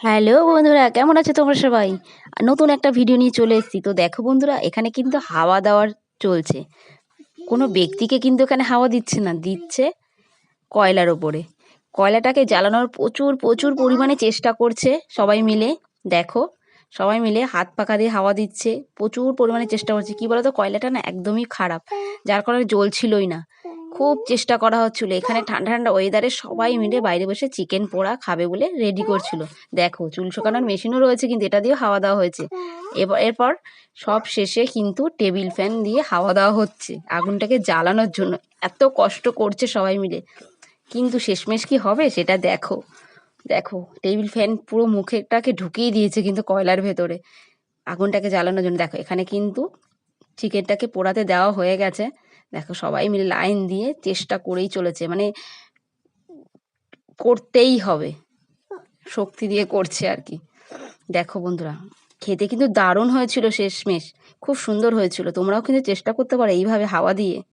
Hello বন্ধুরা, কেমন আছো তোমরা সবাই? নতুন একটা ভিডিও নিয়ে চলে এসেছি। তো দেখো বন্ধুরা, এখানে কিন্তু হাওয়া দেওয়ার চলছে। কোনো ব্যক্তিকে কিন্তু এখানে হাওয়া দিচ্ছে না, দিচ্ছে কয়লার ওপরে। কয়লাটাকে জ্বালানোর প্রচুর প্রচুর পরিমাণে চেষ্টা করছে সবাই মিলে। দেখো, সবাই মিলে হাত পাখা দিয়ে হাওয়া দিচ্ছে, প্রচুর পরিমাণে চেষ্টা করছে। কী বলতো, কয়লাটা না একদমই খারাপ, যার কারণে জ্বলছিলই না। খুব চেষ্টা করা হচ্ছিল। এখানে ঠান্ডা ঠান্ডা ওয়েদারে সবাই মিলে বাইরে বসে চিকেন পোড়া খাবে বলে রেডি করছিল। দেখো, চুল শুকানোর মেশিনও রয়েছে কিন্তু এটা দিয়ে হাওয়া দেওয়া হয়েছে। এবার এরপর সব শেষে কিন্তু টেবিল ফ্যান দিয়ে হাওয়া দেওয়া হচ্ছে। আগুনটাকে জ্বালানোর জন্য এত কষ্ট করছে সবাই মিলে। কিন্তু শেষমেশ কি হবে সেটা দেখো। দেখো টেবিল ফ্যান পুরো মুখেটাকে ঢুকিয়ে দিয়েছে কিন্তু কয়লার ভেতরে। আগুনটাকে জ্বালানোর জন্য। দেখো, এখানে কিন্তু চিকেনটাকে পোড়াতে দেওয়া হয়ে গেছে। দেখো সবাই মিলে লাইন দিয়ে চেষ্টা করেই চলেছে মানে করতেই হবে, শক্তি দিয়ে করছে আর কি। দেখো বন্ধুরা, খেতে কিন্তু দারুণ হয়েছিল শেষমেশ, খুব সুন্দর হয়েছিল, তোমরাও কিন্তু চেষ্টা করতে পারো এইভাবে হাওয়া দিয়ে।